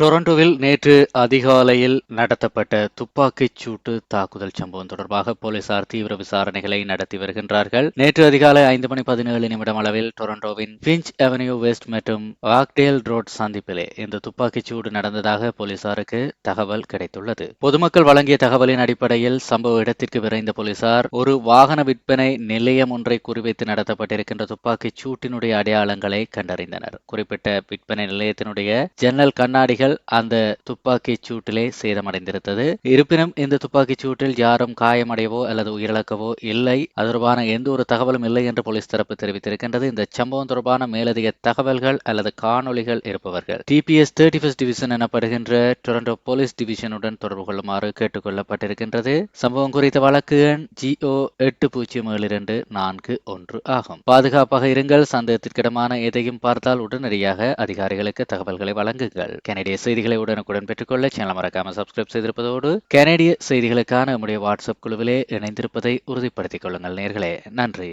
டொரண்டோவில் நேற்று அதிகாலையில் நடத்தப்பட்ட துப்பாக்கிச் சூட்டு தாக்குதல் சம்பவம் தொடர்பாக போலீசார் தீவிர விசாரணைகளை நடத்தி வருகின்றார்கள். நேற்று அதிகாலை ஐந்து மணி பதினேழு நிமிடம் அளவில் டொரண்டோவின் பிஞ்ச் அவென்யூ வெஸ்ட் மற்றும் வாக்டேல் ரோட் சந்திப்பிலே இந்த துப்பாக்கிச் சூடு நடந்ததாக போலீசாருக்கு தகவல் கிடைத்துள்ளது. பொதுமக்கள் வழங்கிய தகவலின் அடிப்படையில் சம்பவ இடத்திற்கு விரைந்த போலீசார் ஒரு வாகன விற்பனை நிலையம் ஒன்றை குறிவைத்து நடத்தப்பட்டிருக்கின்ற துப்பாக்கிச் சூட்டினுடைய அடையாளங்களை கண்டறிந்தனர். குறிப்பிட்ட விற்பனை நிலையத்தினுடைய ஜன்னல் கண்ணாடிகள் அந்த துப்பாக்கி சூட்டிலே சேதமடைந்திருந்தது. இருப்பினும் இந்த துப்பாக்கிச் சூட்டில் யாரும் காயமடையவோ அல்லது உயிரிழக்கவோ இல்லை. அது தொடர்பான எந்த ஒரு தகவலும் இல்லை என்று போலீஸ் தரப்பு தெரிவித்திருக்கின்றது. இந்த சம்பவம் தொடர்பான மேலதிக தகவல்கள் அல்லது காணொளிகள் இருப்பவர்கள். டிபிஎஸ் தேர்ட்டி ஃபர்ஸ்ட் டிவிஷன் எனப்படுகின்ற டொரண்டோ போலீஸ் டிவிஷனுடன் தொடர்பு கொள்ளுமாறு கேட்டுக்கொள்ளப்பட்டிருக்கின்றது. சம்பவம் குறித்த வழக்கு எண் ஜிஓ எட்டு பூஜ்ஜியம் ஏழு இரண்டு நான்கு ஒன்று ஆகும். பாதுகாப்பாக இருங்கள். சந்தேகத்திற்கிடமான எதையும் பார்த்தால் உடனடியாக அதிகாரிகளுக்கு தகவல்களை வழங்குங்கள். கனடிய செய்திகளை உடனுக்குடன் பெற்றுக்கொள்ள சேனல் மறக்காமல் சப்ஸ்கிரைப் செய்திருப்பதோடு கனடிய செய்திகளுக்கான நம்முடைய வாட்ஸ்அப் குழுவிலே இணைந்திருப்பதை உறுதிப்படுத்திக் கொள்ளுங்கள் நேர்களே. நன்றி.